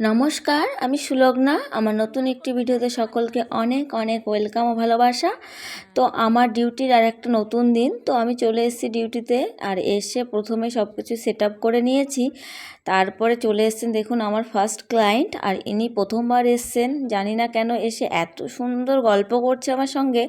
নমস্কার, আমি সুলগ্না। আমার নতুন একটি ভিডিওতে সকলকে অনেক অনেক ওয়েলকাম ও ভালোবাসা। তো আমার ডিউটির আর একটা নতুন দিন। তো আমি চলে এসেছি ডিউটিতে আর এসে প্রথমে সব কিছু সেট করে নিয়েছি। তারপরে চলে এসেছেন, দেখুন, আমার ফার্স্ট ক্লায়েন্ট আর ইনি প্রথমবার এসছেন। জানি না কেন এসে এত সুন্দর গল্প করছে আমার সঙ্গে।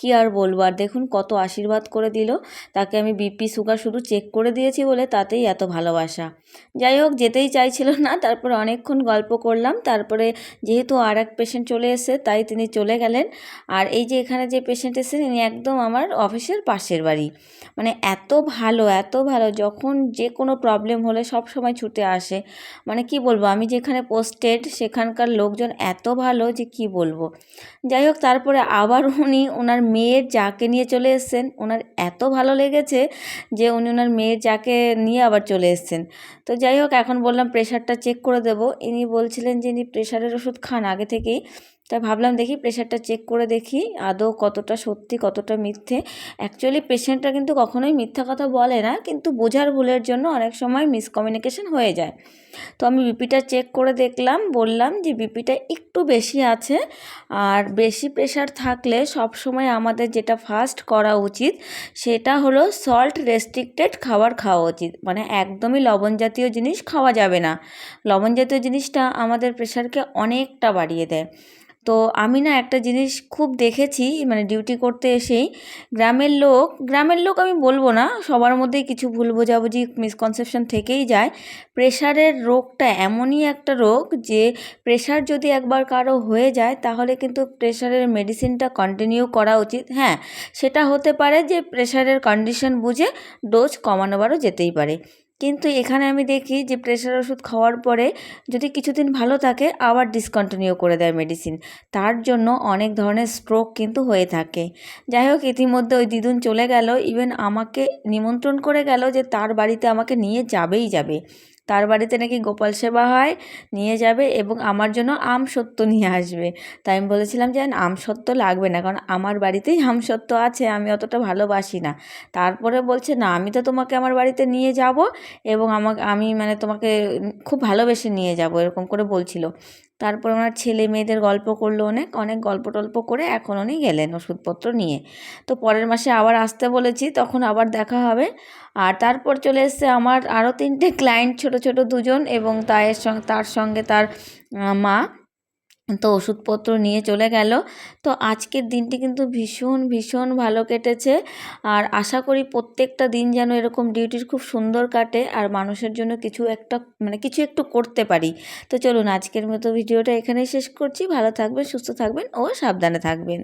কি আর বলব? আর দেখুন, কত আশীর্বাদ করে দিল। তাকে আমি বিপি সুগার শুধু চেক করে দিয়েছি বলে তাতেই এত ভালোবাসা। যাই হোক, যেতেই চাইছিল না। তারপর অনেকক্ষণ গল্প করলাম। তারপরে যেহেতু আর এক পেশেন্ট চলে এসে তাই তিনি চলে গেলেন। আর এই যে এখানে যে পেশেন্ট এসেছেন, ইনি একদম আমার অফিসের পাশের বাড়ি। মানে এত ভালো এত ভালো, যখন যে কোনো প্রবলেম হলে সব সময় ছুটে আসে। মানে কি বলব, আমি যেখানে পোস্টেড সেখানকার লোকজন এত ভালো যে কি বলব। যাই হোক, তারপরে আবার উনি ওনার মেয়ের যাকে নিয়ে চলে এসছেন, ওনার এত ভালো লেগেছে যে উনি ওনার মেয়ের যাকে নিয়ে আবার চলে এসছেন। তো যাই হোক, এখন বললাম প্রেশারটা চেক করে দেবো। ইনি বলছিলেন যে ইনি প্রেশারের ওষুধ খান। আগে থেকেই তাই ভাবলাম দেখি প্রেশারটা চেক করে দেখি আদৌ কতটা সত্যি, কতটা মিথ্যে। অ্যাকচুয়ালি পেশেন্টরা কিন্তু কখনোই মিথ্যা কথা বলে না, কিন্তু বোঝার ভুলের জন্য অনেক সময় মিসকমিউনিকেশন হয়ে যায়। তো আমি বিপিটা চেক করে দেখলাম, বললাম যে বিপিটা একটু বেশি আছে, আর বেশি প্রেশার থাকলে সব সময় আমাদের যেটা ফার্স্ট করা উচিত, সেটা হলো সল্ট রেস্ট্রিক্টেড খাবার খাওয়া উচিত। মানে একদমই লবণ জাতীয় জিনিস খাওয়া যাবে না। লবণ জাতীয় জিনিসটা আমাদের প্রেশারকে অনেকটা বাড়িয়ে দেয়। তো আমি না একটা জিনিস খুব দেখেছি মানে ডিউটি করতে এসেই। গ্রামের লোক গ্রামের লোক আমি বলব না, সবার মধ্যেই কিছু ভুল বোঝাবুঝি মিসকনসেপশন থেকেই যায়। প্রেশারের রোগটা এমনই একটা রোগ যে প্রেশার যদি একবার কারও হয়ে যায়, তাহলে কিন্তু প্রেশারের মেডিসিনটা কন্টিনিউ করা উচিত। হ্যাঁ সেটা হতে পারে যে প্রেশারের কন্ডিশন বুঝে ডোজ কমানোবারও যেতেই পারে। কিন্তু এখানে আমি দেখি যে প্রেশার ওষুধ খাওয়ার পরে যদি কিছুদিন ভালো থাকে, আবার ডিসকন্টিনিউ করে দেয় মেডিসিন তার জন্য অনেক ধরনের স্ট্রোক কিন্তু হয়ে থাকে। যাই হোক, ইতিমধ্যে ওই দিদুন চলে গেল। ইভেন আমাকে নিমন্ত্রণ করে গেল যে তার বাড়িতে আমাকে নিয়ে যাবেই যাবে। তার বাড়িতে নাকি গোপাল সেবা হয়, নিয়ে যাবে এবং আমার জন্য আম সত্য নিয়ে আসবে। তাই আমি বলেছিলাম যে, আম সত্য লাগবে না, কারণ আমার বাড়িতেই আম সত্য আছে, আমি অতটা ভালোবাসি না। তারপরে বলছে, না, আমি তো তোমাকে আমার বাড়িতে নিয়ে যাব এবং আমাকে, আমি মানে তোমাকে খুব ভালোবেসে নিয়ে যাব, এরকম করে বলছিল। তারপর ওনার ছেলে মেয়েদের গল্প করল অনেক অনেক গল্প টল্প করে এখন উনি গেলেন ওষুধপত্র নিয়ে। তো পরের মাসে আবার আসতে বলেছি, তখন আবার দেখা হবে। আর তারপর চলে এসছে আমার আরও তিনটে ক্লায়েন্ট ছোট ছোট দুজন এবং তার সঙ্গে তার সঙ্গে তার মা তো ওষুধপত্র নিয়ে চলে গেল। তো আজকের দিনটি কিন্তু ভীষণ ভীষণ ভালো কেটেছে। আর আশা করি প্রত্যেকটা দিন যেন এরকম ডিউটির খুব সুন্দর কাটে আর মানুষের জন্য কিছু একটা মানে কিছু একটু করতে পারি। তো চলুন আজকের মতো ভিডিওটা এখানেই শেষ করছি। ভালো থাকবেন, সুস্থ থাকবেন ও সাবধানে থাকবেন।